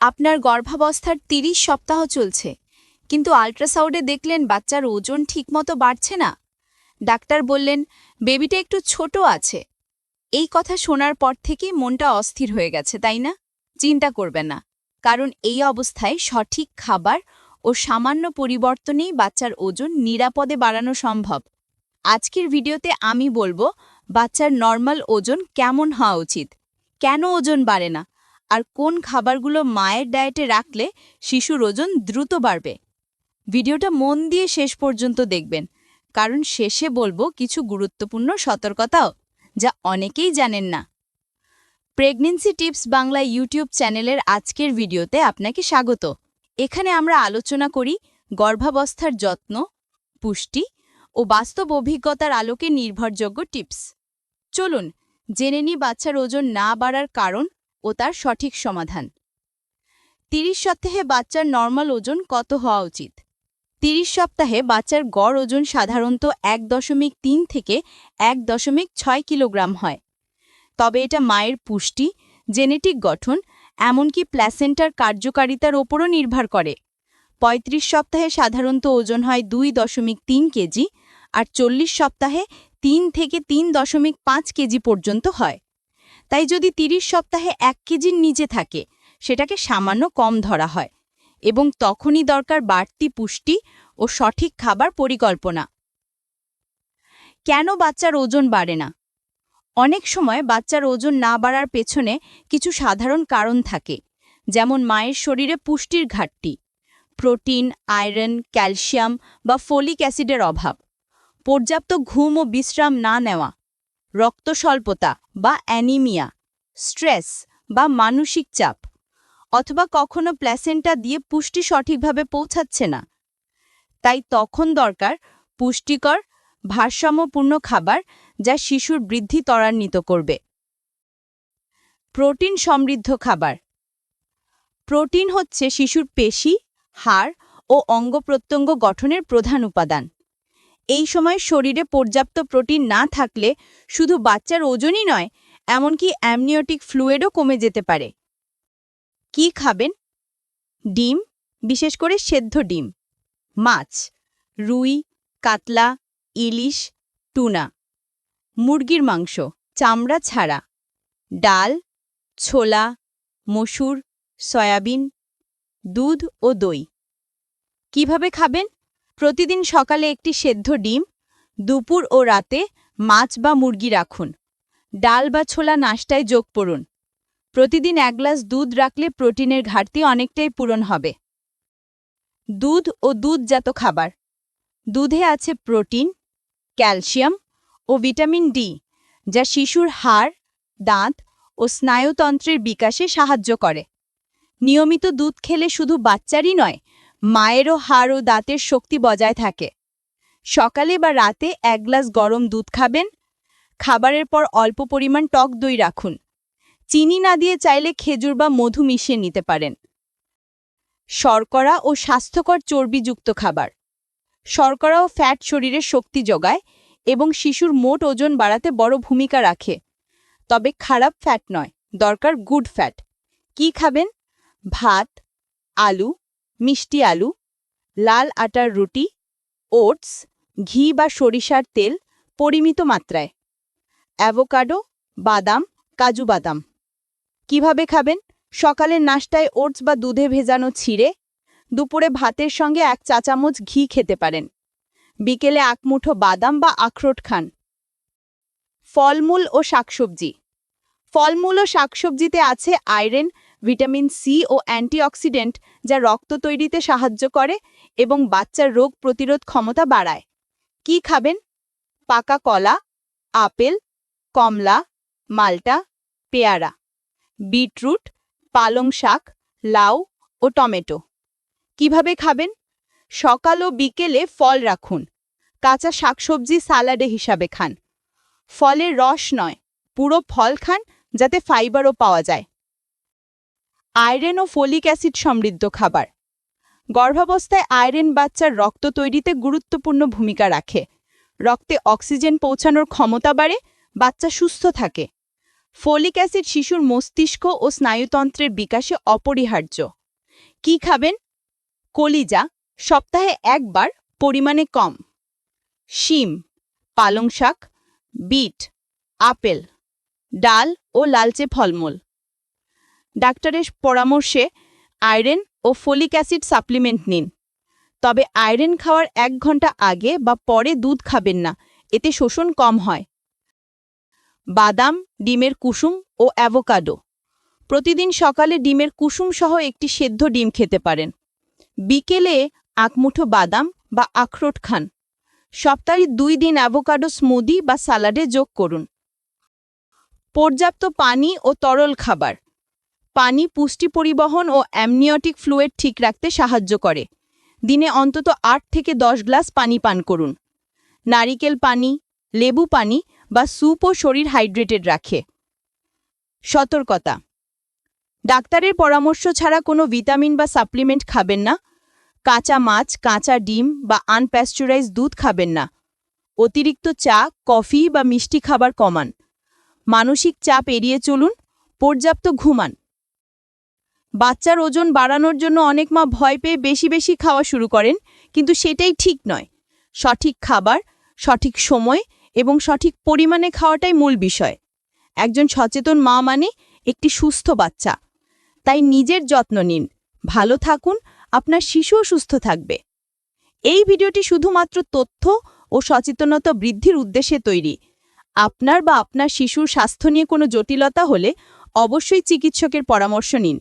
আপনার গর্ভাবস্থার ৩০ সপ্তাহ চলছে। কিন্তু আল্ট্রাসাউন্ডে দেখলেন বাচ্চার ওজন ঠিকমতো বাড়ছে না। ডাক্তার বললেন, বেবিটা একটু ছোট আছে। এই কথা শোনার পর থেকেই মনটা অস্থির হয়ে গেছে, তাই না? চিন্তা করবে না। কারণ এই অবস্থায় সঠিক খাবার ও সামান্য পরিবর্তনেই বাচ্চার ওজন নিরাপদে বাড়ানো সম্ভব। আজকের ভিডিওতে আমি বলব, বাচ্চার নর্মাল ওজন কেমন হওয়া উচিত। কেন ওজন বাড়ে না? আর কোন খাবারগুলো মায়ের ডায়েটে রাখলে শিশুর ওজন দ্রুত বাড়বে? ভিডিওটা মন দিয়ে শেষ পর্যন্ত দেখবেন। কারণ শেষে বলব কিছু গুরুত্বপূর্ণ সতর্কতাও, যা অনেকেই জানেন না। প্রেগনেন্সি টিপস বাংলা ইউটিউব চ্যানেলের আজকের ভিডিওতে আপনাকে স্বাগত। এখানে আমরা আলোচনা করি গর্ভাবস্থার যত্ন, পুষ্টি ও বাস্তব অভিজ্ঞতার আলোকে নির্ভরযোগ্য টিপস। চলুন, জেনে নিই বাচ্চার ওজন না বাড়ার কারণ ও তার সঠিক সমাধান। ৩০ সপ্তাহে বাচ্চার নর্মাল ওজন কত হওয়া উচিত? ৩০ সপ্তাহে বাচ্চার গড় ওজন সাধারণত এক দশমিক তিন থেকে এক দশমিক ছয় কিলোগ্রাম হয়। তবে এটা মায়ের পুষ্টি, জেনেটিক গঠন, এমনকি প্ল্যাসেন্টার কার্যকারিতার ওপরও নির্ভর করে। ৩৫ সপ্তাহে সাধারণত ওজন হয় দুই দশমিক তিন কেজি আর চল্লিশ সপ্তাহে তিন থেকে তিন দশমিক পাঁচ কেজি পর্যন্ত হয়। তাই যদি ৩০ সপ্তাহে এক কেজির নিচে থাকে, সেটাকে সামান্য কম ধরা হয় এবং তখনই দরকার বাড়তি পুষ্টি ও সঠিক খাবার পরিকল্পনা। কেন বাচ্চার ওজন বাড়ে না? অনেক সময় বাচ্চার ওজন না বাড়ার পেছনে কিছু সাধারণ কারণ থাকে, যেমন মায়ের শরীরে পুষ্টির ঘাটতি, প্রোটিন, আয়রন, ক্যালসিয়াম বা ফোলিক অ্যাসিডের অভাব, পর্যাপ্ত ঘুম ও বিশ্রাম না নেওয়া রক্ত স্বল্পতা বা অ্যানিমিয়া, স্ট্রেস বা মানসিক চাপ, অথবা কখনো প্ল্যাসেন্টা দিয়ে পুষ্টি সঠিকভাবে পৌঁছাচ্ছে না। তাই তখন দরকার পুষ্টিকর, ভারসাম্যপূর্ণ খাবার যা শিশুর বৃদ্ধি ত্বরান্বিত করবে। প্রোটিন সমৃদ্ধ খাবার। প্রোটিন হচ্ছে শিশুর পেশি, হাড় ও অঙ্গ প্রত্যঙ্গ গঠনের প্রধান উপাদান। এই সময় শরীরে পর্যাপ্ত প্রোটিন না থাকলে শুধু বাচ্চার ওজনই নয়, এমনকি অ্যামনিওটিক ফ্লুয়েডও কমে যেতে পারে। কি খাবেন? ডিম, বিশেষ করে সেদ্ধ ডিম, মাছ, রুই, কাতলা, ইলিশ, টুনা, মুরগির মাংস, চামড়া ছাড়া, ডাল, ছোলা, মসুর, সয়াবিন, দুধ ও দই। কীভাবে খাবেন? প্রতিদিন সকালে একটি সেদ্ধ ডিম, দুপুর ও রাতে মাছ বা মুরগি রাখুন। ডাল বা ছোলা নাশটায় যোগ করুন। প্রতিদিন এক গ্লাস দুধ রাখলে প্রোটিনের ঘাটতি অনেকটাই পূরণ হবে। দুধ ও দুধজাত খাবার। দুধে আছে প্রোটিন, ক্যালসিয়াম ও ভিটামিন ডি, যা শিশুর হাড়, দাঁত ও স্নায়ুতন্ত্রের বিকাশে সাহায্য করে। নিয়মিত দুধ খেলে শুধু বাচ্চারই নয় মায়েরও হাড় ও দাঁতের শক্তি বজায় থাকে। সকালে বা রাতে এক গ্লাস গরম দুধ খাবেন। খাবারের পর অল্প পরিমাণ টক দই রাখুন। চিনি না দিয়ে চাইলে খেজুর বা মধু মিশিয়ে নিতে পারেন। শর্করা ও স্বাস্থ্যকর চর্বিযুক্ত খাবার। শর্করা ও ফ্যাট শরীরে শক্তি যোগায় এবং শিশুর মোট ওজন বাড়াতে বড় ভূমিকা রাখে। তবে খারাপ ফ্যাট নয়, দরকার গুড ফ্যাট। কি খাবেন? ভাত, আলু মিষ্টি আলু, লাল আটার রুটি, ওটস, ঘি বা সরিষার তেল পরিমিত মাত্রায়। অ্যাভোকাডো, বাদাম, কাজু বাদাম। কীভাবে খাবেন? সকালের নাশতায় ওটস বা দুধে ভেজানো ছিঁড়ে, দুপুরে ভাতের সঙ্গে এক চা চামচ ঘি খেতে পারেন। বিকেলে আকমুঠো বাদাম বা আখরোট খান। ফলমূল ও শাকসবজি। ফলমূল ও শাকসবজিতে আছে আয়রন ভিটামিন সি ও অ্যান্টিঅক্সিডেন্ট যা রক্ত তৈরিতে সাহায্য করে এবং বাচ্চার রোগ প্রতিরোধ ক্ষমতা বাড়ায়। কি খাবেন? পাকা কলা, আপেল, কমলা, মাল্টা, পেয়ারা, বিটরুট, পালং শাক, লাউ ও টমেটো। কীভাবে খাবেন? সকাল ও বিকেলে ফল রাখুন। কাঁচা শাকসবজি সালাডে হিসাবে খান। ফলের রস নয়, পুরো ফল খান যাতে ফাইবারও পাওয়া যায়। আয়রন ও ফোলিক অ্যাসিড সমৃদ্ধ খাবার। গর্ভাবস্থায় আয়রন বাচ্চার রক্ত তৈরিতে গুরুত্বপূর্ণ ভূমিকা রাখে। রক্তে অক্সিজেন পৌঁছানোর ক্ষমতা বাড়ে, বাচ্চা সুস্থ থাকে। ফলিক অ্যাসিড শিশুর মস্তিষ্ক ও স্নায়ুতন্ত্রের বিকাশে অপরিহার্য। কি খাবেন? কলিজা, সপ্তাহে একবার, পরিমাণে কম। শিম পালং শাক বিট, আপেল, ডাল ও লালচে ফলমূল। ডাক্তারের পরামর্শে আয়রন ও ফলিক অ্যাসিড সাপ্লিমেন্ট নিন। তবে আয়রন খাওয়ার এক ঘণ্টা আগে বা পরে দুধ খাবেন না, এতে শোষণ কম হয়। বাদাম, ডিমের কুসুম ও অ্যাভোকাডো। প্রতিদিন সকালে ডিমের কুসুম সহ একটি সেদ্ধ ডিম খেতে পারেন। বিকেলে আঁকমুঠো বাদাম বা আখরোট খান। সপ্তাহে দুই দিন অ্যাভোকাডো স্মুদি বা সালাডে যোগ করুন। পর্যাপ্ত পানি ও তরল খাবার। পানি পুষ্টি পরিবহন ও অ্যামনিওটিক ফ্লুয়েড ঠিক রাখতে সাহায্য করে। দিনে অন্তত আট থেকে দশ গ্লাস পানি পান করুন। নারিকেল পানি, লেবু পানি বা স্যুপও শরীর হাইড্রেটেড রাখে। সতর্কতা। ডাক্তারের পরামর্শ ছাড়া কোনো ভিটামিন বা সাপ্লিমেন্ট খাবেন না। কাঁচা মাছ, কাঁচা ডিম বা আনপ্যাস্চুরাইজ দুধ খাবেন না। অতিরিক্ত চা, কফি বা মিষ্টি খাবার কমান। মানসিক চাপ এড়িয়ে চলুন, পর্যাপ্ত ঘুমান। বাচ্চার ওজন বাড়ানোর জন্য অনেক মা ভয় পেয়ে বেশি বেশি খাওয়া শুরু করেন, কিন্তু সেটাই ঠিক নয়। সঠিক খাবার, সঠিক সময় এবং সঠিক পরিমাণে খাওয়াটাই মূল বিষয়। একজন সচেতন মা মানে একটি সুস্থ বাচ্চা। তাই নিজের যত্ন নিন, ভালো থাকুন, আপনার শিশুও সুস্থ থাকবে। এই ভিডিওটি শুধুমাত্র তথ্য ও সচেতনতা বৃদ্ধির উদ্দেশ্যে তৈরি। আপনার বা আপনার শিশুর স্বাস্থ্য নিয়ে কোনো জটিলতা হলে অবশ্যই চিকিৎসকের পরামর্শ নিন।